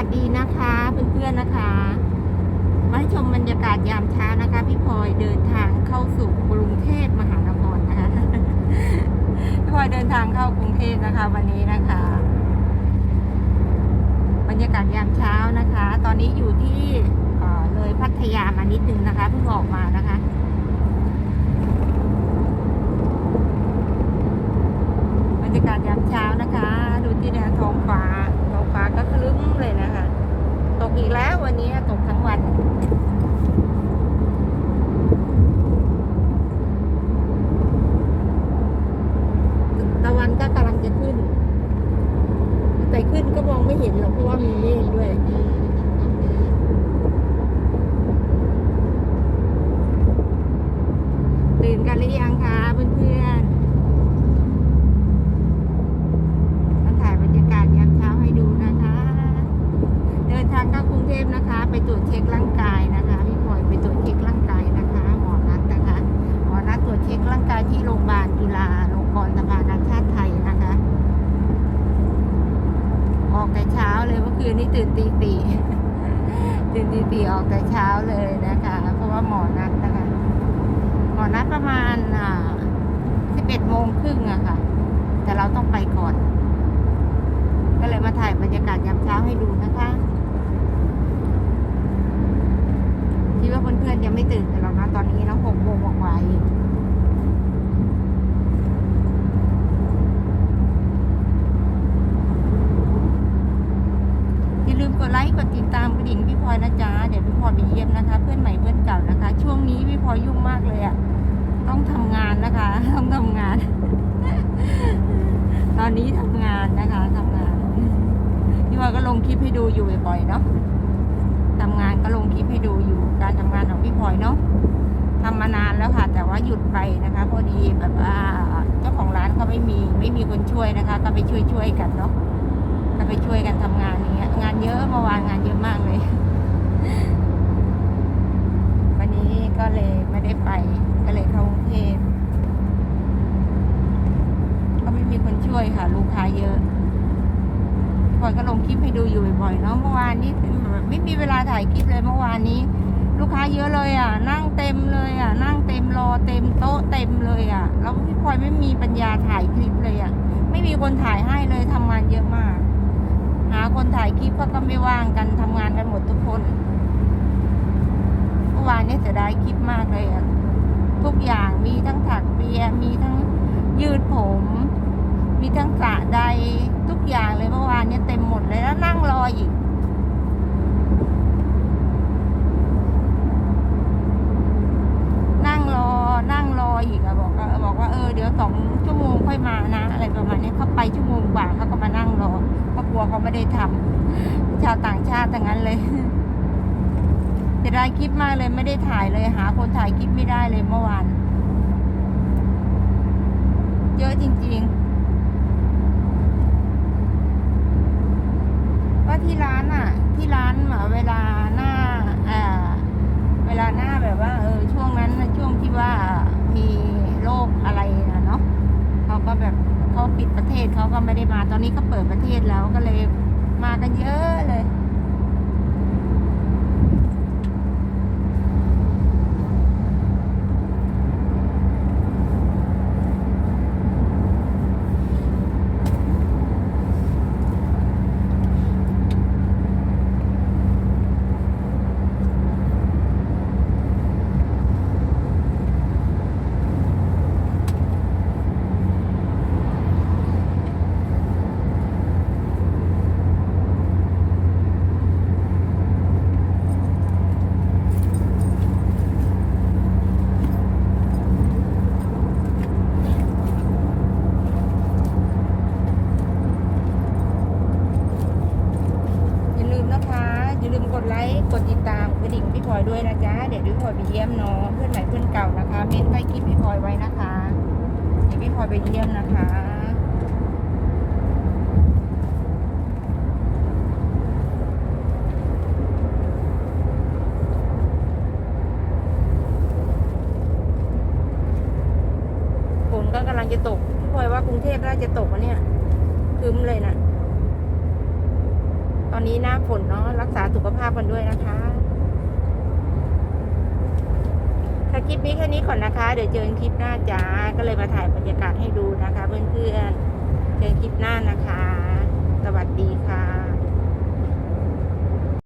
วัสดีนะคะเพื่อนๆนะคะ มาให้ชมบรรยากาศยามเช้านะคะ พี่พลอยเดินทางเข้าสู่กรุงเทพมหานครนะคะพี่พลอยเดินทางเข้ากรุงเทพนะคะ วันนี้นะคะ บรรยากาศยามเช้านะคะ ตอนนี้อยู่ที่เอ่อเลยพัทยามานิดนึงนะคะเพิ่งออกมานะคะ บรรยากาศยามเช้านะคะ ดูที่เนี่ยท้องฟ้าท้องฟ้าก็คลึ้มเลยนะคะ ตกอีกแล้ววันนี้ตกทั้งวัน ตะวันก็กำลังจะขึ้น แต่ขึ้นก็มองไม่เห็นหรอกเพราะว่ามีเมฆด้วย ตื่นกันหรือยังคะเพื่อนๆ มาถ่ายบรรยากาศยามเช้าให้ดูนะคะ เดินทางเข้ากรุงเทพนะคะ ไปตรวจเช็คร่างกายนะคะพี่พลอยไปตรวจเช็คร่างกายนะคะ หมอนัดนะคะ หมอนัดตรวจเช็คร่างกายที่โรงพยาบาลจุฬาลงกรณ์สภากาชาติไทยนะคะ ออกแต่เช้าเลยเมื่อคื นนี้ตื่นตีตีตื่นตีตีออกแต่เช้าเลยนะคะ เพราะว่าหมอนัดนะคะ หมอนัดประมาณอ่า11โมงครึ่งอะค่ะ แต่เราต้องไปก่อน ก็เลยมาถ่ายบรรยากาศยามเช้าให้ดูนะคะคิดว่าเพื่อนๆยังไม่ตื่นกันหรอกนะตอนนี้นะหกโมงกว่าๆเองอย่าลืมกดไลค์กดติดตามกระดิ่งพี่พลอยนะจ๊ะเดี๋ยวพี่พลอยไปเยี่ยมนะคะ เพื่อนใหม่เพื่อนเก่านะคะ ช่วงนี้พี่พลอยยุ่งมากเลยอะต้องทำงานนะคะ ต้องทำงาน ตอนนี้ทำงานนะคะทำงานพี่พลอยก็ลงคลิปให้ดูอยู่บ่อยๆเนาะทำงานก็ลงคลิปให้ดูอยู่การทำงานของพี่พลอยเนาะทำมานานแล้วค่ะ แต่ว่าหยุดไปนะคะ พอดีแบบว่าเจ้าของร้านเขาไม่มีไม่มีคนช่วยนะคะ ก็ไปช่วยช่วยกันเนาะ ก็ไปช่วยกันทำงานอย่างเงี้ยงานเยอะเมื่อวานงานเยอะมากเลย วันนี้ก็เลยไม่ได้ไป ก็เลยเข้ากรุงเทพก็ไม่มีคนช่วยค่ะ ลูกค้าเยอะพอยก็ลงคลิปให้ดูอยู่บ่อยๆเนาะเมื่อวานนี้ไม่มีเวลาถ่ายคลิปเลยเมื่อวานนี้ ลูกค้าเยอะเลยอะ นั่งเต็มเลยอะ นั่งเต็มรอเต็มโต๊ะเต็มเลยอะแล้วพี่พลอยไม่มีปัญญาถ่ายคลิปเลยอะ ไม่มีคนถ่ายให้เลยทำงานเยอะมาก หาคนถ่ายคลิปเขาก็ไม่ว่างกันทำงานกันหมดทุกคนเมื่อวานนี้เสียดายคลิปมากเลยอะทุกอย่างมีทั้งถักเปียมีทั้งยืดผม มีทั้งสระใดทุกอย่างเลยเมื่อวานเนี้เต็มหมดเลยแล้วนั่งรออีก นั่งรอ นั่งรออีกอะบอกว่าบอกว่าเออเดี๋ยวสองชั่วโมงค่อยมานะ อะไรประมาณนี้เขาไปชั่วโมงกว่าเขาก็มานั่งรอเพราะกลั วเขาไม่ได้ทำชาวต่างชาติทั้งนั้นเลยเสียดายคลิปมากเลยไม่ได้ถ่ายเลยหา คนถ่ายคลิปไม่ได้เลยเมื่อวาน เยอะจริงๆว่าที่ร้านอะ ที่ร้านเวลาหน้าอ่าเวลาหน้าแบบว่า เออ ช่วงนั้นช่วงที่ว่ามีโรคอะไรนะเนาะเขาก็แบบเขา ปิดประเทศเขาก็ไม่ได้มา ตอนนี้เขาเปิดประเทศแล้วก็เลยมากันเยอะเลย อย่าลืมนะคะ อย่าลืม กดติดตามกระดิ่งพี่พลอยด้วยนะจ๊ะ เดี๋ยวพี่พลอยไปเยี่ยมน้องเพื่อนใหม่เพื่อนเก่านะคะ เม้นใต้คลิปพี่พลอยไว้นะคะ เดี๋ยวพี่พลอยไปเยี่ยมนะคะฝนก็กำลังจะตกพี่พลอยว่ากรุงเทพน่าจะตกวะเนี่ยครึ้มเลยนะ ตอนนี้หน้าฝนเนาะรักษาสุขภาพกันด้วยนะคะค่ะคลิปนี้แค่นี้ก่อนนะคะ เดี๋ยวเจอกันคลิปหน้าจ้า ก็เลยมาถ่ายบรรยากาศให้ดูนะคะ เพื่อนๆเจอกันคลิปหน้านะคะ สวัสดีค่ะ